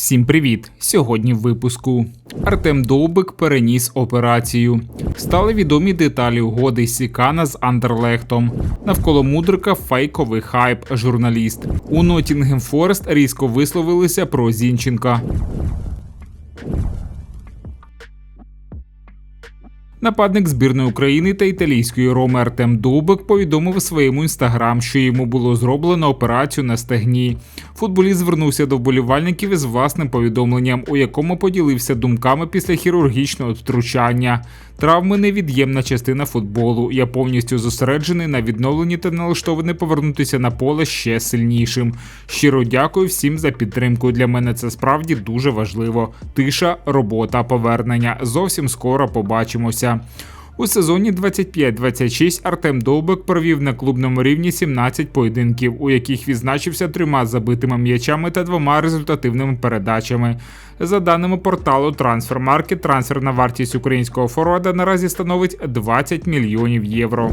Всім привіт! Сьогодні в випуску Артем Довбик переніс операцію. Стали відомі деталі угоди Сікана з Андерлехтом. Навколо мудрика фейковий хайп. Журналіст у Нотінгем Форест різко висловилися про Зінченка. Нападник збірної України та італійської Роми Артем Дубик повідомив у своєму інстаграм, що йому було зроблено операцію на стегні. Футболіст звернувся до вболівальників із власним повідомленням, у якому поділився думками після хірургічного втручання. Травми невід'ємна частина футболу. Я повністю зосереджений на відновленні та налаштований повернутися на поле ще сильнішим. Щиро дякую всім за підтримку. Для мене це справді дуже важливо. Тиша, робота, повернення. Зовсім скоро побачимося. У сезоні 25-26 Артем Довбек провів на клубному рівні 17 поєдинків, у яких відзначився трьома забитими м'ячами та двома результативними передачами. За даними порталу Трансфермаркет, трансферна вартість українського форварда наразі становить 20 мільйонів євро.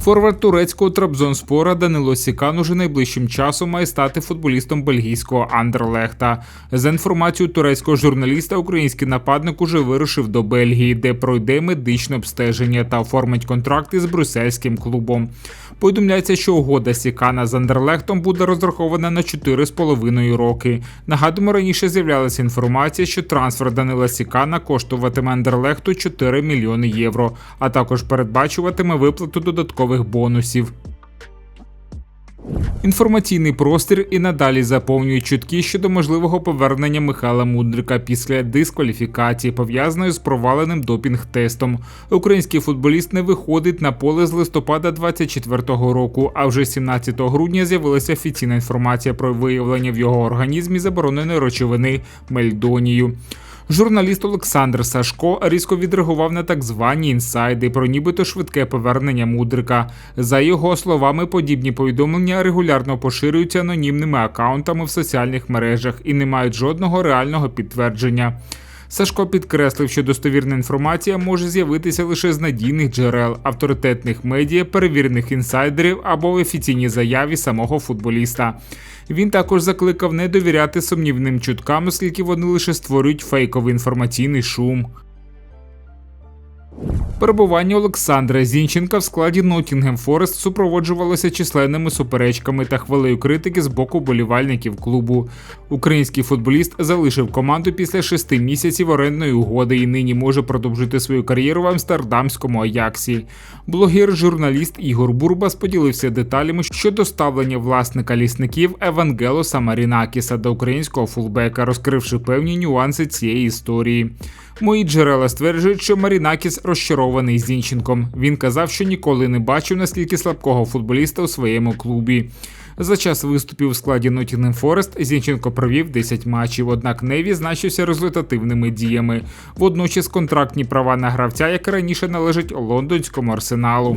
Форвард турецького Трабзонспора Данило Сікан уже найближчим часом має стати футболістом бельгійського Андерлехта. За інформацією турецького журналіста, український нападник уже вирушив до Бельгії, де пройде медичне обстеження та оформить контракт контракти з брюссельським клубом. Повідомляється, що угода Сікана з Андерлехтом буде розрахована на 4,5 роки. Нагадуємо, раніше з'являлася інформація, що трансфер Данила Сікана коштуватиме Андерлехту 4 мільйони євро, а також передбачуватиме виплату додаткових бонусів. Інформаційний простір і надалі заповнюють чутки щодо можливого повернення Михайла Мудрика після дискваліфікації, пов'язаної з проваленим допінг-тестом. Український футболіст не виходить на поле з листопада 24-го року. А вже 17 грудня з'явилася офіційна інформація про виявлення в його організмі забороненої речовини мельдонію. Журналіст Олександр Сашко різко відреагував на так звані інсайди про нібито швидке повернення мудрика. За його словами, подібні повідомлення регулярно поширюються анонімними акаунтами в соціальних мережах і не мають жодного реального підтвердження. Сашко підкреслив, що достовірна інформація може з'явитися лише з надійних джерел, авторитетних медіа, перевірених інсайдерів або в офіційній заяві самого футболіста. Він також закликав не довіряти сумнівним чуткам, оскільки вони лише створюють фейковий інформаційний шум. Перебування Олександра Зінченка в складі Ноттінгем Форест супроводжувалося численними суперечками та хвилею критики з боку болівальників клубу. Український футболіст залишив команду після шести місяців орендної угоди і нині може продовжити свою кар'єру в Амстердамському Аяксі. Блогер-журналіст Ігор Бурбас поділився деталями щодо ставлення власника лісників Евангелоса Марінакіса до українського фулбека, розкривши певні нюанси цієї історії. Мої джерела стверджують, що Марінакіс розчарований Зінченком. Він казав, що ніколи не бачив наскільки слабкого футболіста у своєму клубі. За час виступів у складі Nottingham Форест Зінченко провів 10 матчів, однак не відзначився результативними діями. Водночас контрактні права на гравця, як раніше належать лондонському арсеналу.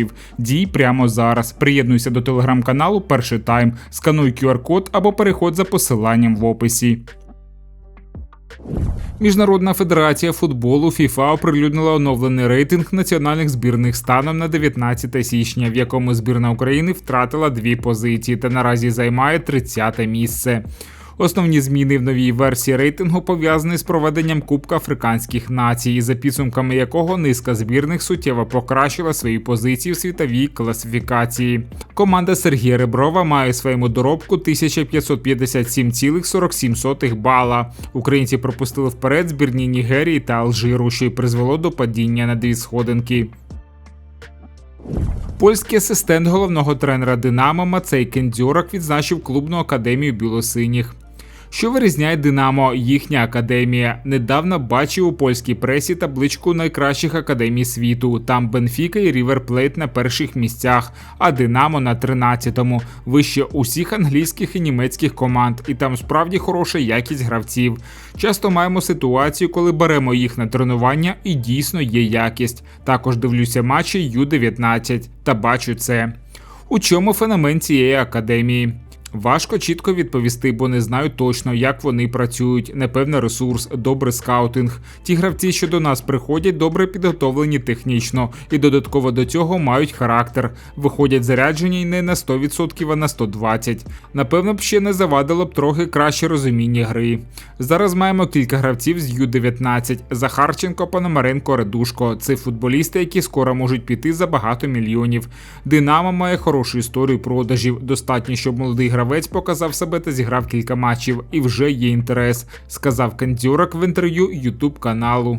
ресурсів. Дій прямо зараз. Приєднуйся до телеграм-каналу Перший Тайм, скануй QR-код або переходь за посиланням в описі. Міжнародна федерація футболу FIFA оприлюднила оновлений рейтинг національних збірних станом на 19 січня, в якому збірна України втратила дві позиції та наразі займає 30 місце. Основні зміни в новій версії рейтингу пов'язані з проведенням Кубка африканських націй, за підсумками якого низка збірних суттєво покращила свої позиції в світовій класифікації. Команда Сергія Реброва має своєму доробку 1557,47 бала. Українці пропустили вперед збірні Нігерії та Алжиру, що й призвело до падіння на дві сходинки. Польський асистент головного тренера Динамо Мацей Кендзюрак відзначив клубну академію білосиніх. Що вирізняє Динамо, їхня академія. Недавно бачив у польській пресі табличку найкращих академій світу. Там Бенфіка і Рівер Плейт на перших місцях, а Динамо на 13-му, вище усіх англійських і німецьких команд. І там справді хороша якість гравців. Часто маємо ситуацію, коли беремо їх на тренування, і дійсно є якість. Також дивлюся матчі Ю-19 та бачу це. У чому феномен цієї академії? Важко чітко відповісти, бо не знаю точно, як вони працюють. Непевний ресурс, добрий скаутинг. Ті гравці, що до нас приходять, добре підготовлені технічно і додатково до цього мають характер. Виходять заряджені не на 100%, а на 120%. Напевно б ще не завадило б трохи краще розуміння гри. Зараз маємо кілька гравців з Ю-19: Захарченко, Пономаренко, Редушко. Це футболісти, які скоро можуть піти за багато мільйонів. Динамо має хорошу історію продажів. Достатньо, щоб молодий гравець показав себе та зіграв кілька матчів, і вже є інтерес, сказав Кандзюрак в інтерв'ю Ютуб каналу.